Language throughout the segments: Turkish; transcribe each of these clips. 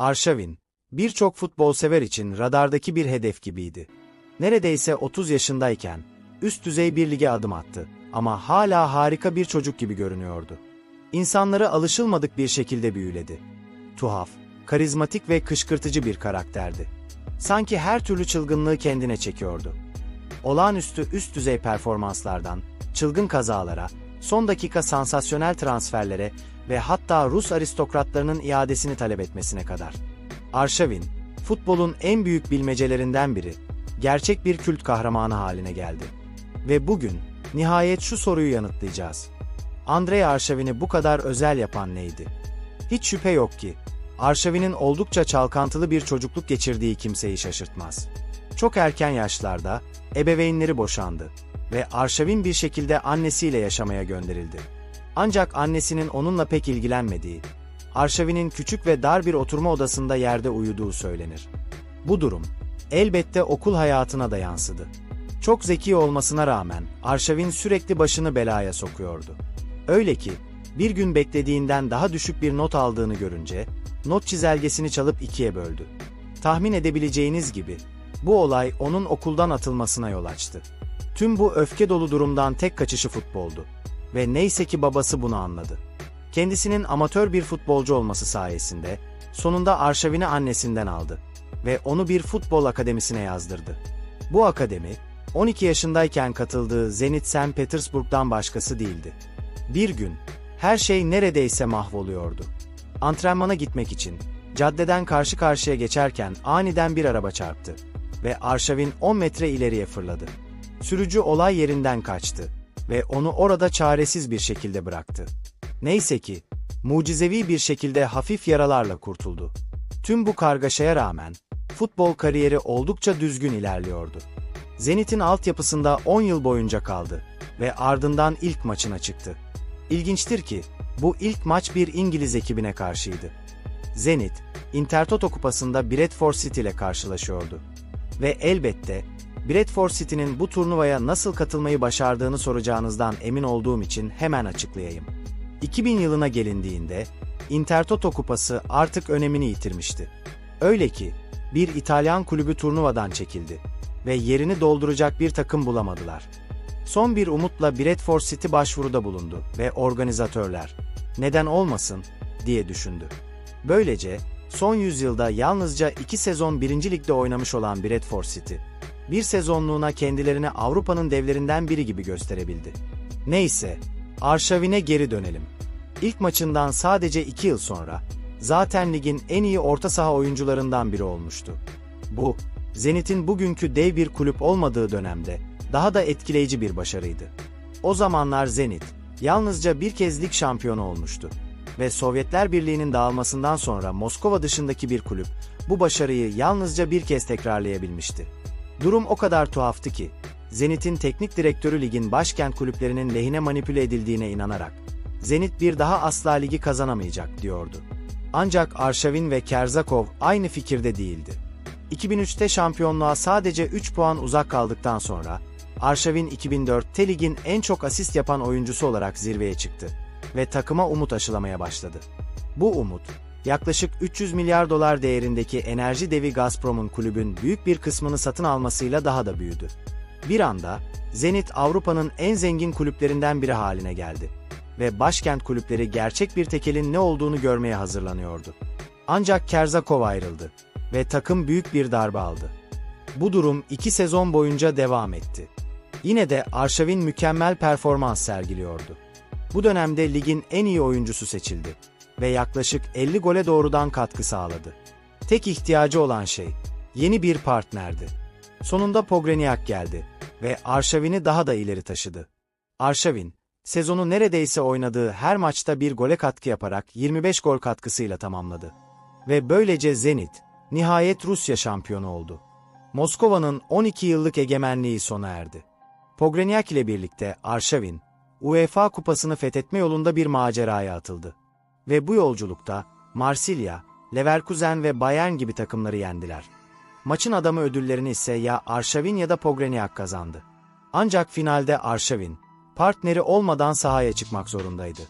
Arşavin, birçok futbol sever için radardaki bir hedef gibiydi. Neredeyse 30 yaşındayken üst düzey bir lige adım attı ama hala harika bir çocuk gibi görünüyordu. İnsanları alışılmadık bir şekilde büyüledi. Tuhaf, karizmatik ve kışkırtıcı bir karakterdi. Sanki her türlü çılgınlığı kendine çekiyordu. Olağanüstü üst düzey performanslardan, çılgın kazalara, son dakika sansasyonel transferlere ve hatta Rus aristokratlarının iadesini talep etmesine kadar. Arşavin, futbolun en büyük bilmecelerinden biri, gerçek bir kült kahramanı haline geldi. Ve bugün, nihayet şu soruyu yanıtlayacağız. Andrei Arşavin'i bu kadar özel yapan neydi? Hiç şüphe yok ki, Arşavin'in oldukça çalkantılı bir çocukluk geçirdiği kimseyi şaşırtmaz. Çok erken yaşlarda, ebeveynleri boşandı ve Arşavin bir şekilde annesiyle yaşamaya gönderildi. Ancak annesinin onunla pek ilgilenmediği, Arşavin'in küçük ve dar bir oturma odasında yerde uyuduğu söylenir. Bu durum, elbette okul hayatına da yansıdı. Çok zeki olmasına rağmen Arşavin sürekli başını belaya sokuyordu. Öyle ki, bir gün beklediğinden daha düşük bir not aldığını görünce, not çizelgesini çalıp ikiye böldü. Tahmin edebileceğiniz gibi, bu olay onun okuldan atılmasına yol açtı. Tüm bu öfke dolu durumdan tek kaçışı futboldu. Ve neyse ki babası bunu anladı. Kendisinin amatör bir futbolcu olması sayesinde, sonunda arşavini annesinden aldı ve onu bir futbol akademisine yazdırdı. Bu akademi, 12 yaşındayken katıldığı Zenit St. Petersburg'dan başkası değildi. Bir gün, her şey neredeyse mahvoluyordu. Antrenmana gitmek için, caddeden karşı karşıya geçerken aniden bir araba çarptı ve Arşavin 10 metre ileriye fırladı. Sürücü olay yerinden kaçtı ve onu orada çaresiz bir şekilde bıraktı. Neyse ki, mucizevi bir şekilde hafif yaralarla kurtuldu. Tüm bu kargaşaya rağmen, futbol kariyeri oldukça düzgün ilerliyordu. Zenit'in altyapısında 10 yıl boyunca kaldı ve ardından ilk maçına çıktı. İlginçtir ki, bu ilk maç bir İngiliz ekibine karşıydı. Zenit, Intertoto Kupası'nda Bradford City ile karşılaşıyordu. Ve elbette, Bradford City'nin bu turnuvaya nasıl katılmayı başardığını soracağınızdan emin olduğum için hemen açıklayayım. 2000 yılına gelindiğinde, Intertoto Kupası artık önemini yitirmişti. Öyle ki, bir İtalyan kulübü turnuvadan çekildi ve yerini dolduracak bir takım bulamadılar. Son bir umutla Bradford City başvuruda bulundu ve organizatörler, neden olmasın, diye düşündü. Böylece, son yüzyılda yalnızca iki sezon birinci ligde oynamış olan Bradford City, bir sezonluğuna kendilerini Avrupa'nın devlerinden biri gibi gösterebildi. Neyse, Arşavin'e geri dönelim. İlk maçından sadece iki yıl sonra, zaten ligin en iyi orta saha oyuncularından biri olmuştu. Bu, Zenit'in bugünkü dev bir kulüp olmadığı dönemde daha da etkileyici bir başarıydı. O zamanlar Zenit, yalnızca bir kez lig şampiyonu olmuştu ve Sovyetler Birliği'nin dağılmasından sonra Moskova dışındaki bir kulüp bu başarıyı yalnızca bir kez tekrarlayabilmişti. Durum o kadar tuhaftı ki, Zenit'in teknik direktörü ligin başkent kulüplerinin lehine manipüle edildiğine inanarak, Zenit bir daha asla ligi kazanamayacak diyordu. Ancak Arşavin ve Kerzakov aynı fikirde değildi. 2003'te şampiyonluğa sadece 3 puan uzak kaldıktan sonra, Arşavin 2004'te ligin en çok asist yapan oyuncusu olarak zirveye çıktı ve takıma umut aşılamaya başladı. Bu umut, yaklaşık 300 milyar dolar değerindeki enerji devi Gazprom'un kulübün büyük bir kısmını satın almasıyla daha da büyüdü. Bir anda, Zenit Avrupa'nın en zengin kulüplerinden biri haline geldi ve başkent kulüpleri gerçek bir tekelin ne olduğunu görmeye hazırlanıyordu. Ancak Kerzakov ayrıldı ve takım büyük bir darbe aldı. Bu durum iki sezon boyunca devam etti. Yine de Arşavin mükemmel performans sergiliyordu. Bu dönemde ligin en iyi oyuncusu seçildi ve yaklaşık 50 gole doğrudan katkı sağladı. Tek ihtiyacı olan şey yeni bir partnerdi. Sonunda Pogreniak geldi ve Arşavin'i daha da ileri taşıdı. Arşavin, sezonu neredeyse oynadığı her maçta bir gole katkı yaparak 25 gol katkısıyla tamamladı. Ve böylece Zenit, nihayet Rusya şampiyonu oldu. Moskova'nın 12 yıllık egemenliği sona erdi. Pogreniak ile birlikte Arşavin, UEFA kupasını fethetme yolunda bir maceraya atıldı. Ve bu yolculukta Marsilya, Leverkusen ve Bayern gibi takımları yendiler. Maçın adamı ödüllerini ise ya Arşavin ya da Pogreniak kazandı. Ancak finalde Arşavin, partneri olmadan sahaya çıkmak zorundaydı.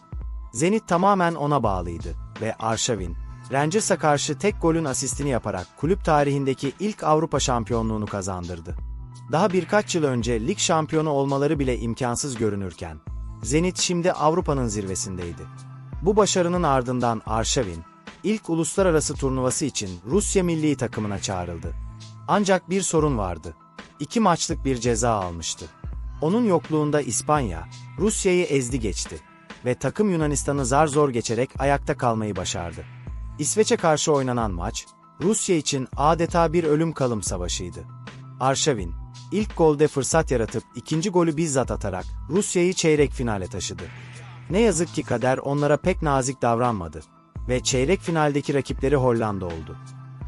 Zenit tamamen ona bağlıydı ve Arşavin, Rangers'a karşı tek golün asistini yaparak kulüp tarihindeki ilk Avrupa şampiyonluğunu kazandırdı. Daha birkaç yıl önce lig şampiyonu olmaları bile imkansız görünürken, Zenit şimdi Avrupa'nın zirvesindeydi. Bu başarının ardından Arşavin, ilk uluslararası turnuvası için Rusya milli takımına çağrıldı. Ancak bir sorun vardı. İki maçlık bir ceza almıştı. Onun yokluğunda İspanya, Rusya'yı ezdi geçti ve takım Yunanistan'ı zar zor geçerek ayakta kalmayı başardı. İsveç'e karşı oynanan maç, Rusya için adeta bir ölüm kalım savaşıydı. Arşavin, ilk golde fırsat yaratıp ikinci golü bizzat atarak Rusya'yı çeyrek finale taşıdı. Ne yazık ki kader onlara pek nazik davranmadı ve çeyrek finaldeki rakipleri Hollanda oldu.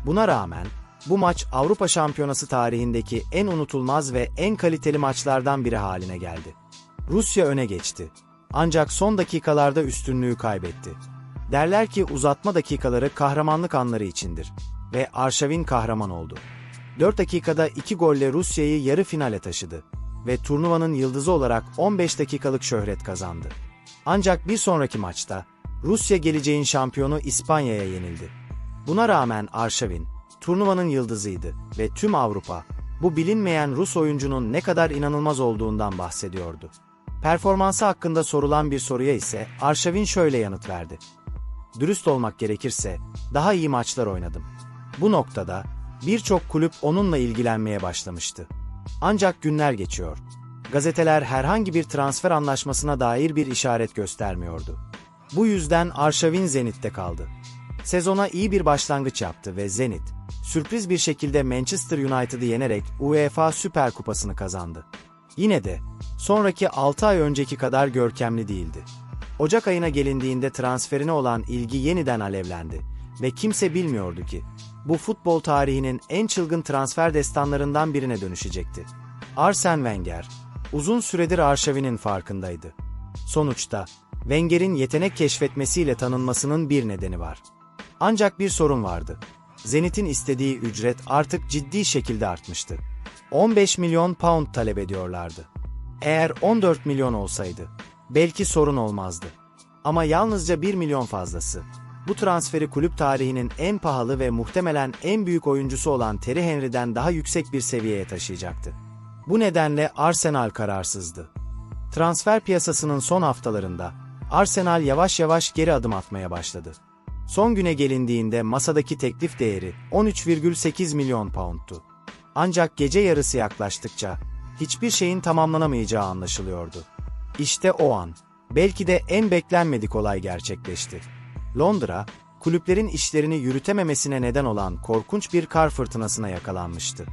Buna rağmen bu maç Avrupa Şampiyonası tarihindeki en unutulmaz ve en kaliteli maçlardan biri haline geldi. Rusya öne geçti. Ancak son dakikalarda üstünlüğü kaybetti. Derler ki uzatma dakikaları kahramanlık anları içindir ve Arşavin kahraman oldu. 4 dakikada 2 golle Rusya'yı yarı finale taşıdı ve turnuvanın yıldızı olarak 15 dakikalık şöhret kazandı. Ancak bir sonraki maçta Rusya geleceğin şampiyonu İspanya'ya yenildi. Buna rağmen Arşavin, turnuvanın yıldızıydı ve tüm Avrupa, bu bilinmeyen Rus oyuncunun ne kadar inanılmaz olduğundan bahsediyordu. Performansı hakkında sorulan bir soruya ise Arşavin şöyle yanıt verdi. Dürüst olmak gerekirse, daha iyi maçlar oynadım. Bu noktada, birçok kulüp onunla ilgilenmeye başlamıştı. Ancak günler geçiyor. Gazeteler herhangi bir transfer anlaşmasına dair bir işaret göstermiyordu. Bu yüzden Arşavin Zenit'te kaldı. Sezona iyi bir başlangıç yaptı ve Zenit, sürpriz bir şekilde Manchester United'ı yenerek UEFA Süper Kupası'nı kazandı. Yine de, sonraki 6 ay önceki kadar görkemli değildi. Ocak ayına gelindiğinde transferine olan ilgi yeniden alevlendi ve kimse bilmiyordu ki, bu futbol tarihinin en çılgın transfer destanlarından birine dönüşecekti. Arsene Wenger, uzun süredir Arşavin'in farkındaydı. Sonuçta, Wenger'in yetenek keşfetmesiyle tanınmasının bir nedeni var. Ancak bir sorun vardı. Zenit'in istediği ücret artık ciddi şekilde artmıştı. 15 milyon pound talep ediyorlardı. Eğer 14 milyon olsaydı, belki sorun olmazdı. Ama yalnızca 1 milyon fazlası. Bu transferi kulüp tarihinin en pahalı ve muhtemelen en büyük oyuncusu olan Terry Henry'den daha yüksek bir seviyeye taşıyacaktı. Bu nedenle Arsenal kararsızdı. Transfer piyasasının son haftalarında Arsenal yavaş yavaş geri adım atmaya başladı. Son güne gelindiğinde masadaki teklif değeri 13,8 milyon poundtu. Ancak gece yarısı yaklaştıkça hiçbir şeyin tamamlanamayacağı anlaşılıyordu. İşte o an, belki de en beklenmedik olay gerçekleşti. Londra, kulüplerin işlerini yürütememesine neden olan korkunç bir kar fırtınasına yakalanmıştı.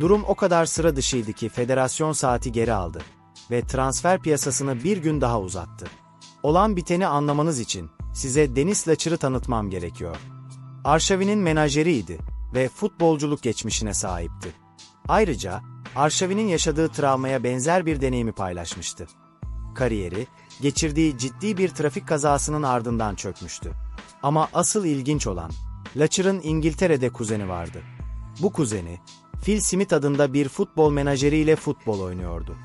Durum o kadar sıra dışıydı ki federasyon saati geri aldı ve transfer piyasasını bir gün daha uzattı. Olan biteni anlamanız için size Deniz Laçır'ı tanıtmam gerekiyor. Arşavi'nin menajeriydi ve futbolculuk geçmişine sahipti. Ayrıca Arşavi'nin yaşadığı travmaya benzer bir deneyimi paylaşmıştı. Kariyeri, geçirdiği ciddi bir trafik kazasının ardından çökmüştü. Ama asıl ilginç olan, Laçır'ın İngiltere'de kuzeni vardı. Bu kuzeni, Phil Smith adında bir futbol menajeriyle futbol oynuyordu.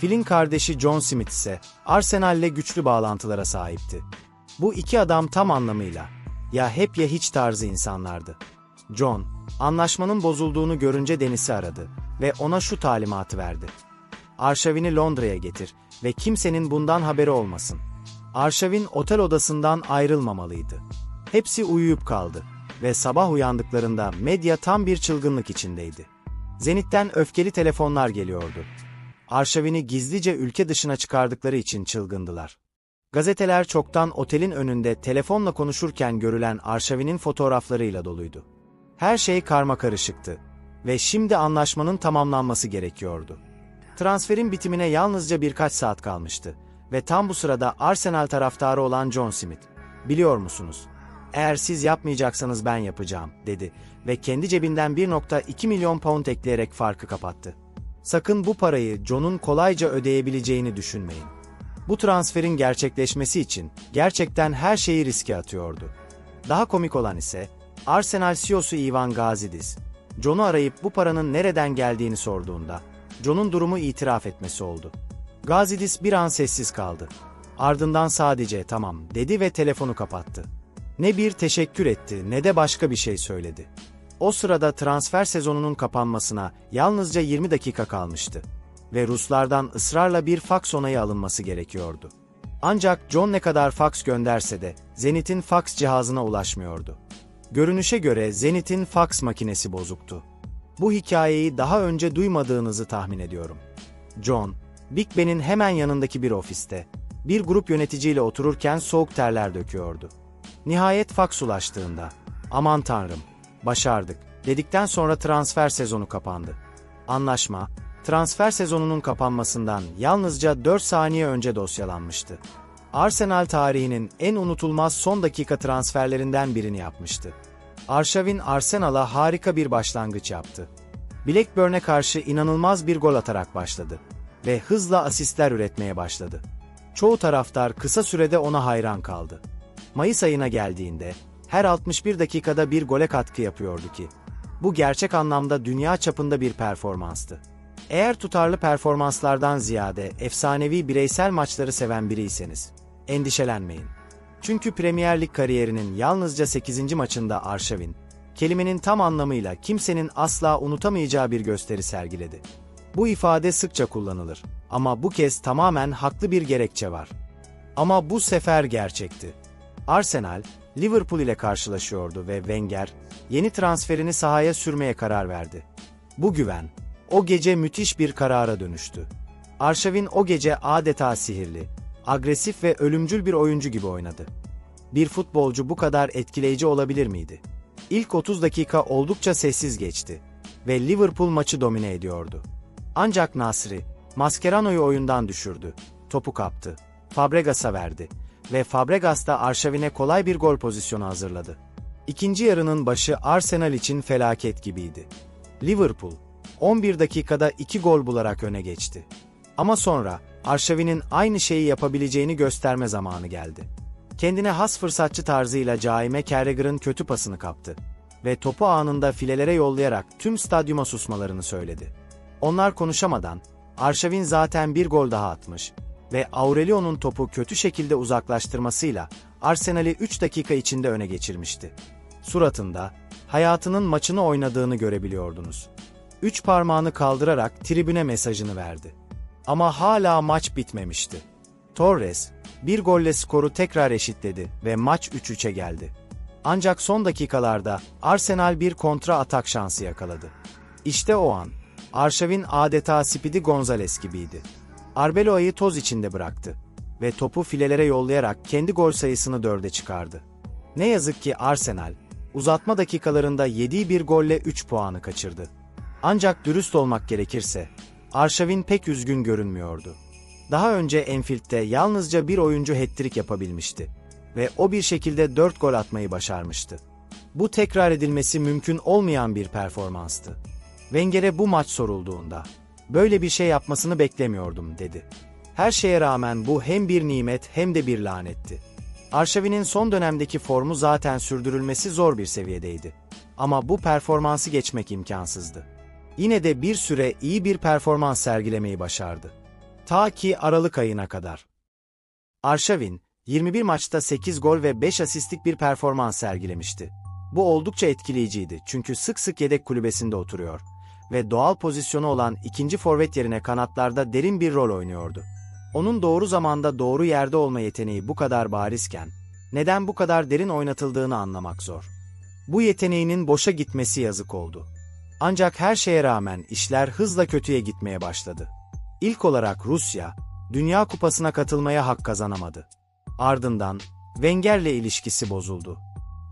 Phil'in kardeşi John Smith ise Arsenal'le güçlü bağlantılara sahipti. Bu iki adam tam anlamıyla ya hep ya hiç tarzı insanlardı. John, anlaşmanın bozulduğunu görünce Deniz'i aradı ve ona şu talimatı verdi. Arşavini Londra'ya getir ve kimsenin bundan haberi olmasın. Arşavin otel odasından ayrılmamalıydı. Hepsi uyuyup kaldı ve sabah uyandıklarında medya tam bir çılgınlık içindeydi. Zenit'ten öfkeli telefonlar geliyordu. Arşavini gizlice ülke dışına çıkardıkları için çılgındılar. Gazeteler çoktan otelin önünde telefonla konuşurken görülen Arşavi'nin fotoğraflarıyla doluydu. Her şey karma karışıktı ve şimdi anlaşmanın tamamlanması gerekiyordu. Transferin bitimine yalnızca birkaç saat kalmıştı ve tam bu sırada Arsenal taraftarı olan John Smith, "Biliyor musunuz? Eğer siz yapmayacaksanız ben yapacağım." dedi ve kendi cebinden 1.2 milyon pound ekleyerek farkı kapattı. Sakın bu parayı John'un kolayca ödeyebileceğini düşünmeyin. Bu transferin gerçekleşmesi için gerçekten her şeyi riske atıyordu. Daha komik olan ise Arsenal CEO'su Ivan Gazidis, John'u arayıp bu paranın nereden geldiğini sorduğunda, John'un durumu itiraf etmesi oldu. Gazidis bir an sessiz kaldı. Ardından sadece tamam dedi ve telefonu kapattı. Ne bir teşekkür etti ne de başka bir şey söyledi. O sırada transfer sezonunun kapanmasına yalnızca 20 dakika kalmıştı ve Ruslardan ısrarla bir faks onayı alınması gerekiyordu. Ancak John ne kadar faks gönderse de Zenit'in faks cihazına ulaşmıyordu. Görünüşe göre Zenit'in faks makinesi bozuktu. Bu hikayeyi daha önce duymadığınızı tahmin ediyorum. John, Big Ben'in hemen yanındaki bir ofiste, bir grup yöneticiyle otururken soğuk terler döküyordu. Nihayet faks ulaştığında, aman tanrım, başardık, dedikten sonra transfer sezonu kapandı. Anlaşma, transfer sezonunun kapanmasından yalnızca 4 saniye önce dosyalanmıştı. Arsenal tarihinin en unutulmaz son dakika transferlerinden birini yapmıştı. Arşavin Arsenal'a harika bir başlangıç yaptı. Blackburn'e karşı inanılmaz bir gol atarak başladı ve hızla asistler üretmeye başladı. Çoğu taraftar kısa sürede ona hayran kaldı. Mayıs ayına geldiğinde her 61 dakikada bir gole katkı yapıyordu ki bu gerçek anlamda dünya çapında bir performanstı. Eğer tutarlı performanslardan ziyade efsanevi bireysel maçları seven biriyseniz, endişelenmeyin. Çünkü Premier Lig kariyerinin yalnızca 8. maçında Arşavin, kelimenin tam anlamıyla kimsenin asla unutamayacağı bir gösteri sergiledi. Bu ifade sıkça kullanılır ama bu kez tamamen haklı bir gerekçe var. Ama bu sefer gerçekti. Arsenal, Liverpool ile karşılaşıyordu ve Wenger, yeni transferini sahaya sürmeye karar verdi. Bu güven, o gece müthiş bir karara dönüştü. Arşavin o gece adeta sihirli, agresif ve ölümcül bir oyuncu gibi oynadı. Bir futbolcu bu kadar etkileyici olabilir miydi? İlk 30 dakika oldukça sessiz geçti ve Liverpool maçı domine ediyordu. Ancak Nasri, Mascherano'yu oyundan düşürdü, topu kaptı, Fabregas'a verdi ve Fabregas da Arşavin'e kolay bir gol pozisyonu hazırladı. İkinci yarının başı Arsenal için felaket gibiydi. Liverpool, 11 dakikada 2 gol bularak öne geçti. Ama sonra Arşavin'in aynı şeyi yapabileceğini gösterme zamanı geldi. Kendine has fırsatçı tarzıyla Caime Carragher'ın kötü pasını kaptı ve topu anında filelere yollayarak tüm stadyuma susmalarını söyledi. Onlar konuşamadan, Arşavin zaten bir gol daha atmış ve Aurelio'nun topu kötü şekilde uzaklaştırmasıyla Arsenal'i 3 dakika içinde öne geçirmişti. Suratında, hayatının maçını oynadığını görebiliyordunuz. Üç parmağını kaldırarak tribüne mesajını verdi. Ama hala maç bitmemişti. Torres, bir golle skoru tekrar eşitledi ve maç 3-3'e geldi. Ancak son dakikalarda Arsenal bir kontra atak şansı yakaladı. İşte o an, Arşavin adeta Spidi Gonzales gibiydi. Arbeloa'yı toz içinde bıraktı ve topu filelere yollayarak kendi gol sayısını dörde çıkardı. Ne yazık ki Arsenal, uzatma dakikalarında yediği bir golle 3 puanı kaçırdı. Ancak dürüst olmak gerekirse, Arşavin pek üzgün görünmüyordu. Daha önce Enfield'de yalnızca bir oyuncu hat-trick yapabilmişti ve o bir şekilde 4 gol atmayı başarmıştı. Bu tekrar edilmesi mümkün olmayan bir performanstı. Wenger'e bu maç sorulduğunda, böyle bir şey yapmasını beklemiyordum dedi. Her şeye rağmen bu hem bir nimet hem de bir lanetti. Arşavin'in son dönemdeki formu zaten sürdürülmesi zor bir seviyedeydi. Ama bu performansı geçmek imkansızdı. Yine de bir süre iyi bir performans sergilemeyi başardı. Ta ki Aralık ayına kadar. Arşavin, 21 maçta 8 gol ve 5 asistlik bir performans sergilemişti. Bu oldukça etkileyiciydi çünkü sık sık yedek kulübesinde oturuyor ve doğal pozisyonu olan ikinci forvet yerine kanatlarda derin bir rol oynuyordu. Onun doğru zamanda doğru yerde olma yeteneği bu kadar barizken, neden bu kadar derin oynatıldığını anlamak zor. Bu yeteneğinin boşa gitmesi yazık oldu. Ancak her şeye rağmen işler hızla kötüye gitmeye başladı. İlk olarak Rusya, Dünya Kupası'na katılmaya hak kazanamadı. Ardından Wenger'le ilişkisi bozuldu.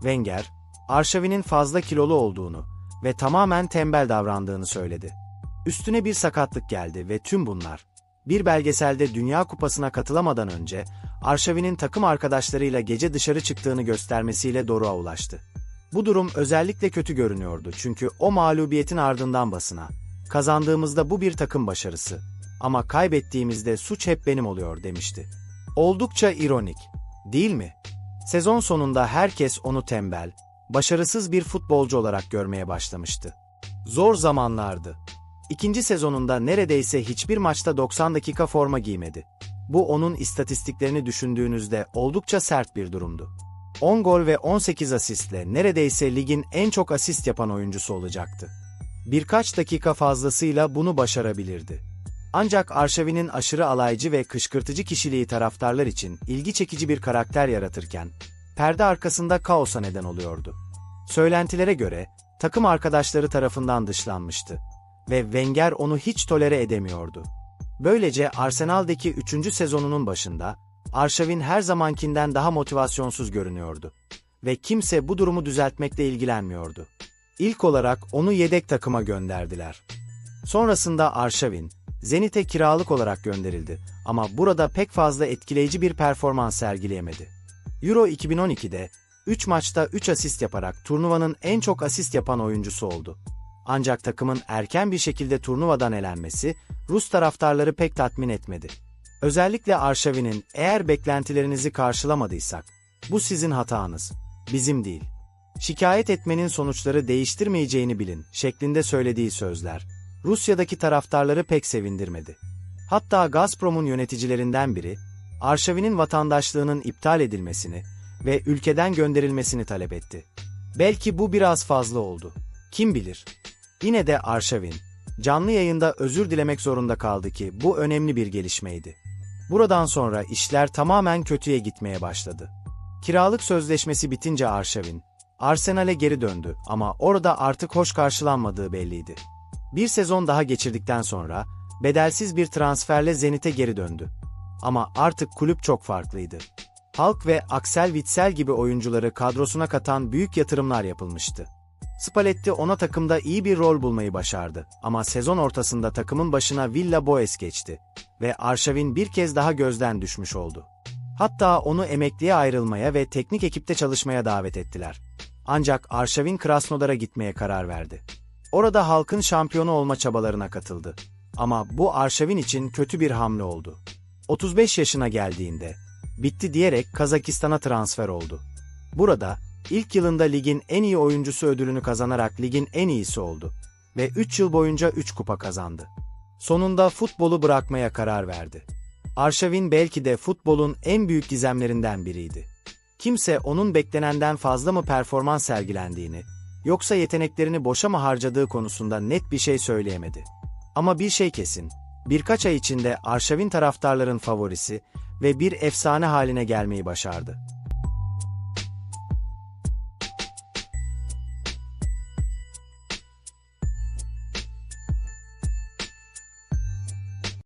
Wenger, Arşavin'in fazla kilolu olduğunu ve tamamen tembel davrandığını söyledi. Üstüne bir sakatlık geldi ve tüm bunlar, bir belgeselde Dünya Kupası'na katılamadan önce Arşavin'in takım arkadaşlarıyla gece dışarı çıktığını göstermesiyle Doruk'a ulaştı. Bu durum özellikle kötü görünüyordu çünkü o mağlubiyetin ardından basına, kazandığımızda bu bir takım başarısı ama kaybettiğimizde suç hep benim oluyor demişti. Oldukça ironik, değil mi? Sezon sonunda herkes onu tembel, başarısız bir futbolcu olarak görmeye başlamıştı. Zor zamanlardı. İkinci sezonunda neredeyse hiçbir maçta 90 dakika forma giymedi. Bu onun istatistiklerini düşündüğünüzde oldukça sert bir durumdu. 10 gol ve 18 asistle neredeyse ligin en çok asist yapan oyuncusu olacaktı. Birkaç dakika fazlasıyla bunu başarabilirdi. Ancak Arşavi'nin aşırı alaycı ve kışkırtıcı kişiliği taraftarlar için ilgi çekici bir karakter yaratırken, perde arkasında kaosa neden oluyordu. Söylentilere göre, takım arkadaşları tarafından dışlanmıştı ve Wenger onu hiç tolere edemiyordu. Böylece Arsenal'deki 3. sezonunun başında, Arşavin her zamankinden daha motivasyonsuz görünüyordu. Ve kimse bu durumu düzeltmekle ilgilenmiyordu. İlk olarak onu yedek takıma gönderdiler. Sonrasında Arşavin, Zenit'e kiralık olarak gönderildi ama burada pek fazla etkileyici bir performans sergileyemedi. Euro 2012'de 3 maçta 3 asist yaparak turnuvanın en çok asist yapan oyuncusu oldu. Ancak takımın erken bir şekilde turnuvadan elenmesi Rus taraftarları pek tatmin etmedi. Özellikle Arşavi'nin eğer beklentilerinizi karşılamadıysak, bu sizin hatanız, bizim değil. Şikayet etmenin sonuçları değiştirmeyeceğini bilin şeklinde söylediği sözler, Rusya'daki taraftarları pek sevindirmedi. Hatta Gazprom'un yöneticilerinden biri, Arşavi'nin vatandaşlığının iptal edilmesini ve ülkeden gönderilmesini talep etti. Belki bu biraz fazla oldu. Kim bilir? Yine de Arşavin, canlı yayında özür dilemek zorunda kaldı ki bu önemli bir gelişmeydi. Buradan sonra işler tamamen kötüye gitmeye başladı. Kiralık sözleşmesi bitince Arşavin, Arsenal'e geri döndü ama orada artık hoş karşılanmadığı belliydi. Bir sezon daha geçirdikten sonra bedelsiz bir transferle Zenit'e geri döndü. Ama artık kulüp çok farklıydı. Halk ve Axel Witsel gibi oyuncuları kadrosuna katan büyük yatırımlar yapılmıştı. Spalletti ona takımda iyi bir rol bulmayı başardı ama sezon ortasında takımın başına Villa Boas geçti ve Arşavin bir kez daha gözden düşmüş oldu. Hatta onu emekliye ayrılmaya ve teknik ekipte çalışmaya davet ettiler. Ancak Arşavin Krasnodar'a gitmeye karar verdi. Orada halkın şampiyonu olma çabalarına katıldı. Ama bu Arşavin için kötü bir hamle oldu. 35 yaşına geldiğinde, bitti diyerek Kazakistan'a transfer oldu. Burada, ilk yılında ligin en iyi oyuncusu ödülünü kazanarak ligin en iyisi oldu. Ve 3 yıl boyunca 3 kupa kazandı. Sonunda futbolu bırakmaya karar verdi. Arşavin belki de futbolun en büyük gizemlerinden biriydi. Kimse onun beklenenden fazla mı performans sergilendiğini, yoksa yeteneklerini boşa mı harcadığı konusunda net bir şey söyleyemedi. Ama bir şey kesin, birkaç ay içinde Arşavin taraftarların favorisi ve bir efsane haline gelmeyi başardı.